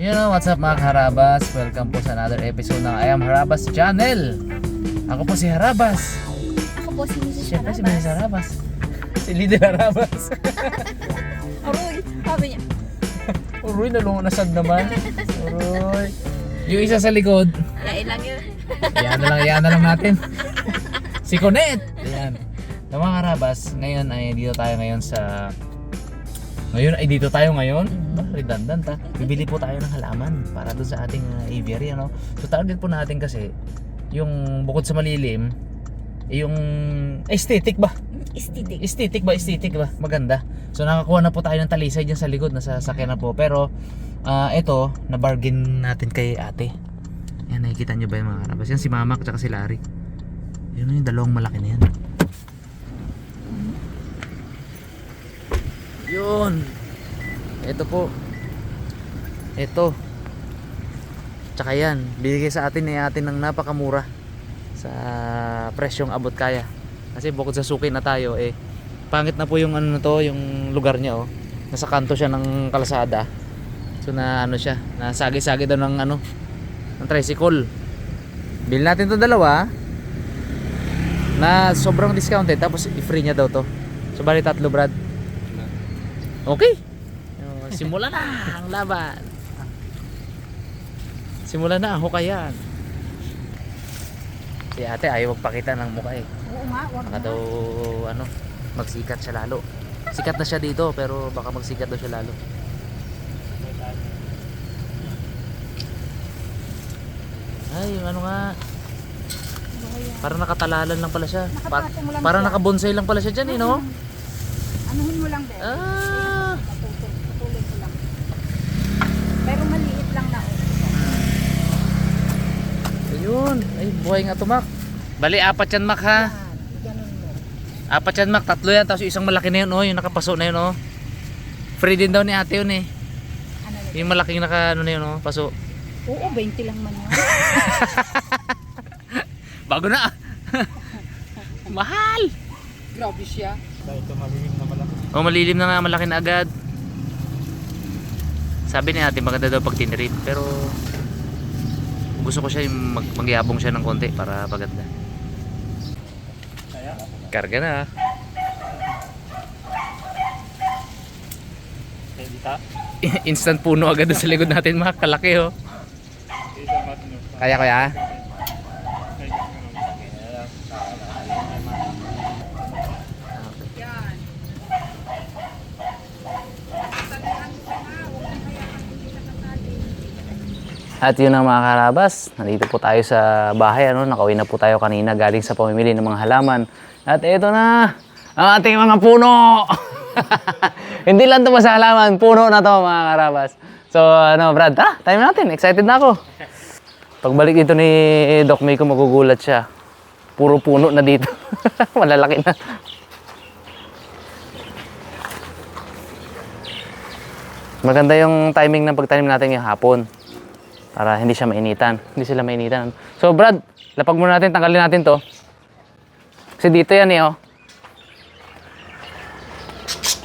You know, what's up mga Harabas? Welcome po sa another episode ng I Am Harabas Channel. Ako po si Harabas. Ako po si Mrs. Siyempre si Mrs. Harabas. Si Líder Harabas. Aroy, sabi niya. Uroy, nalunasad naman. Uroy. Yung isa sa likod, Alain lang yun. yan na lang, yan na lang natin. si Conet. Ayan. So, mga Harabas, ngayon ay dito tayo ngayon sa... Ngayon ay dito tayo ngayon. Bah, redundant ha. Bibili po tayo ng halaman para doon sa ating uh, aviary. Ano? So target po natin kasi yung bukod sa malilim, eh, yung aesthetic ba? Aesthetic. Aesthetic ba? Aesthetic ba? Maganda. So nakakuha na po tayo ng talisay dyan sa likod, nasa sakyan na po. Pero ah ito, na-bargain natin kay ate. Yan, nakikita nyo ba yung mga karabas? Yan si Mama at si Larry. Yun yung dalawang malaki na yan. Yun. Ito po. Ito. Tsaka yan, binigay sa atin ni ate ng napakamura sa presyong abot kaya. Kasi bukod sa suki na tayo eh pangit na po yung ano to, yung lugar niya oh. Nasa kanto siya ng kalsada. So na ano siya, nasagi-sagi daw ng ano ng tricycle. Bili natin 'tong dalawa na sobrang discounted tapos i-free niya daw to. So bali tatlo Brad. Okay. Oh, Simula na ang laban. Simula na ang hukayan. Si ate ayaw magpakita ng mukha eh. Oo nga, wag Baka daw ano, magsikat siya lalo. Sikat na siya dito pero baka magsikat daw siya lalo. Ay, yung ano nga, parang nakatalalan lang pala siya. Pa- Nakapatong mo lang parang siya. nakabonsay lang pala siya dyan eh, no? Anuhin mo lang, Bel. Ah, Patuloy, patuloy ko lang. Pero maliit lang na. oh. Ayun. Ay, buhay nga tumak. Bali, apat yan, Mak, ha? Apat yan, Mak. Tatlo yan. Tapos isang malaki na yun, oh. Yung nakapaso na yun, oh. Free din daw ni ate yun, eh. Ano na Yung malaking naka, ano na yun, oh. Paso. Oo, 20 lang man yun. Bago na. Mahal. Grabe siya. O malilim na nga, malaki na agad. Sabi ni ate maganda daw pag tinirit. Pero gusto ko siya yung mag magyabong siya ng konti para maganda. Karga na. ah. Instant puno agad sa likod natin mga kalaki oh. Kaya kaya? At yun ang mga karabas, nandito po tayo sa bahay, ano, nakauwi na po tayo kanina galing sa pamimili ng mga halaman. At ito na, ang ating mga puno! Hindi lang ito sa halaman, puno na to mga karabas. So ano Brad, tara, time natin, excited na ako. Pagbalik dito ni Doc May ko magugulat siya. Puro puno na dito. Malalaki na. Maganda yung timing ng pagtanim natin yung hapon para hindi siya mainitan. Hindi sila mainitan. So Brad, lapag muna natin, tanggalin natin to. Kasi dito yan eh oh.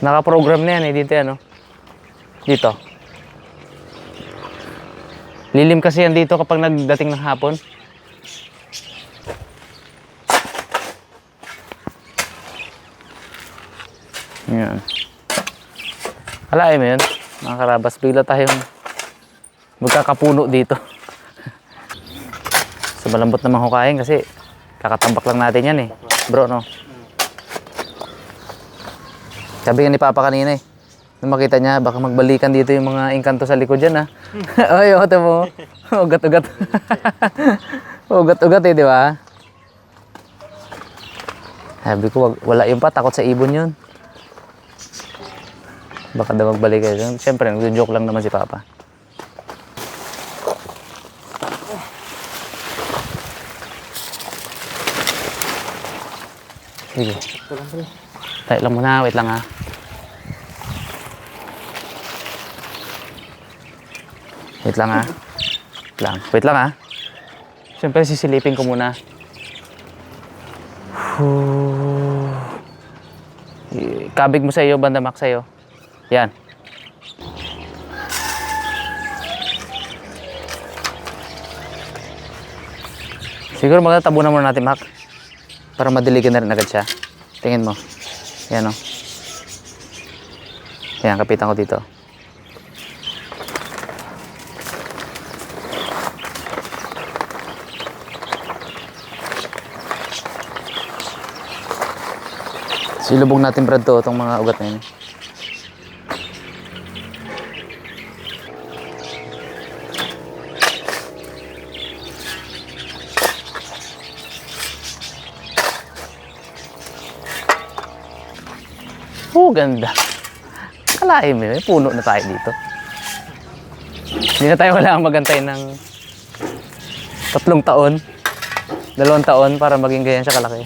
Naka-program na yan eh, dito yan oh. Dito. Lilim kasi yan dito kapag nagdating ng hapon. Yan. Alain mo yun, mga karabas, bigla tayong magkakapuno dito. so malambot naman hukayin kasi kakatambak lang natin yan eh. Bro, no? Sabi nga ni Papa kanina eh. Nung makita niya, baka magbalikan dito yung mga engkanto sa likod dyan ha. Ay, oh, ito mo. Ugat-ugat. Ugat-ugat eh, di ba? Sabi ko, wala yung pa, takot sa ibon yun. Baka daw magbalik kayo. Siyempre, nag-joke lang naman si Papa. Sige. Tayo lang muna, wait lang ha. Wait lang ha. Wait lang, wait lang ha. Siyempre, sisilipin ko muna. Kabig mo sa iyo, bandamak sa iyo. Yan. Siguro maganda tabunan muna natin, Mac. Para madiligan na rin agad siya. Tingin mo. Yan o. Yan, kapitan ko dito. Silubog natin brad to, itong mga ugat na yun. Ganda. Kalahin mo yun, puno na tayo dito. Hindi na tayo kailangan magantay ng tatlong taon, dalawang taon para maging ganyan siya kalaki.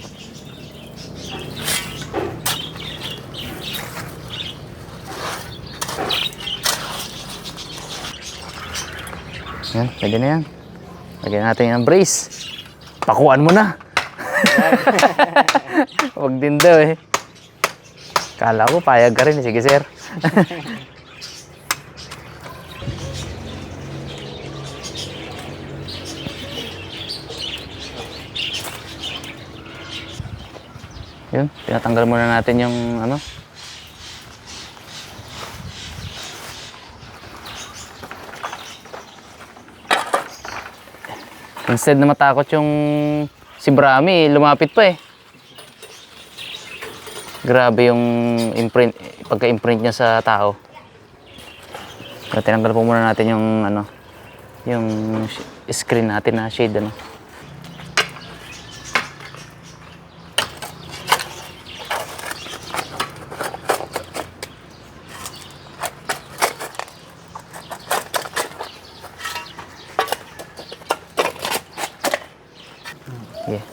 Yan, pwede na yan. Lagyan natin yung brace. Pakuan mo na. Huwag din daw eh. Kala ko payag ka rin. Sige sir. Yun, tinatanggal muna natin yung ano. Instead na matakot yung si Brami, lumapit pa eh. Grabe yung imprint, pagka-imprint niya sa tao. Kaya tinanggal po muna natin yung ano, yung screen natin na shade ano. Yeah.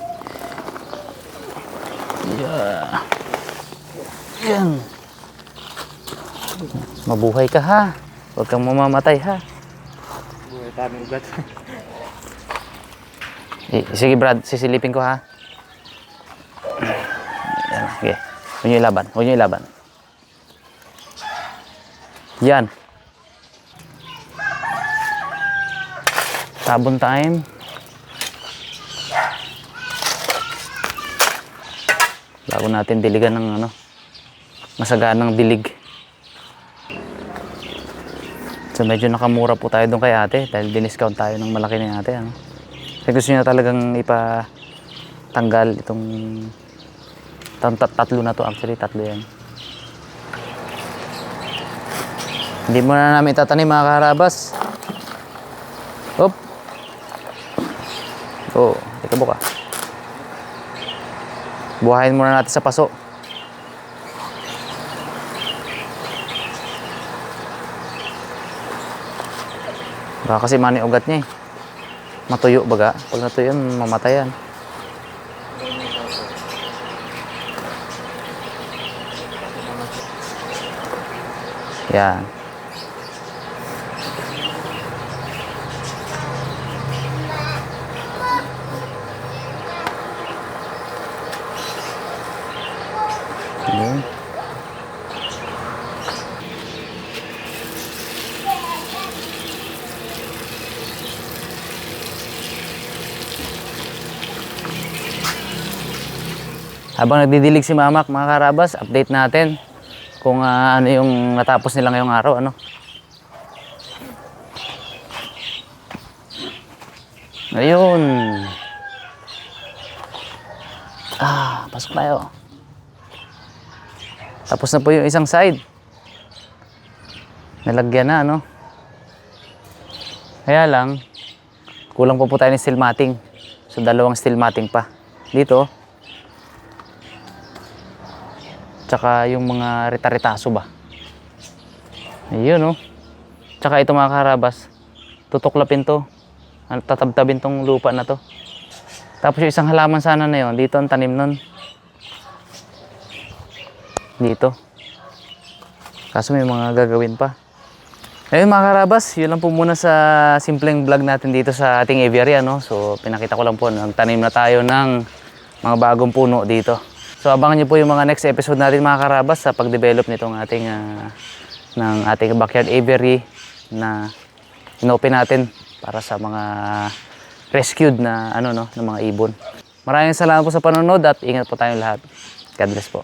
Yeah. Yan. Mabuhay ka ha. Huwag kang mamamatay ha. Buhay taming ugat. Eh, sige Brad, sisilipin ko ha. Yan, okay. Huwag niyo ilaban. Huwag niyo ilaban. Yan. Sabon time. Bago natin diligan ng ano, masaganang dilig. So medyo nakamura po tayo doon kay ate dahil diniscount tayo ng malaki ni ate. Ano? Kasi gusto niya talagang ipatanggal itong tat- tat- tatlo na to actually, tatlo yan. Hindi mo na namin tatanim mga karabas. Hop. Oh, teka buka. Buhayin muna natin sa paso. Baka kasi mani ugat niya eh. Matuyo baga. Pag natuyo yan, mamatay yan. Yan. Habang nagdidilig si Mamak, mga karabas, update natin kung ah, ano yung natapos nila ngayong araw, ano. Ayun. Ah, pasok tayo. Tapos na po yung isang side. Nalagyan na, ano. Kaya lang, kulang po po tayo ng steel matting. So, dalawang steel matting pa. Dito, Tsaka yung mga rita-ritaso ba. Ayun oh. Tsaka ito mga karabas. Tutuklapin to. Tatabtabin tong lupa na to. Tapos yung isang halaman sana na yon dito ang tanim nun. Dito. Kaso may mga gagawin pa. Ayun mga karabas, yun lang po muna sa simpleng vlog natin dito sa ating aviary. Ano? So pinakita ko lang po, nagtanim na tayo ng mga bagong puno dito. So abangan niyo po yung mga next episode natin mga karabas sa pag-develop nitong ating ah, ng ating backyard aviary na inopen natin para sa mga rescued na ano no ng mga ibon. Maraming salamat po sa panonood at ingat po tayong lahat. God bless po.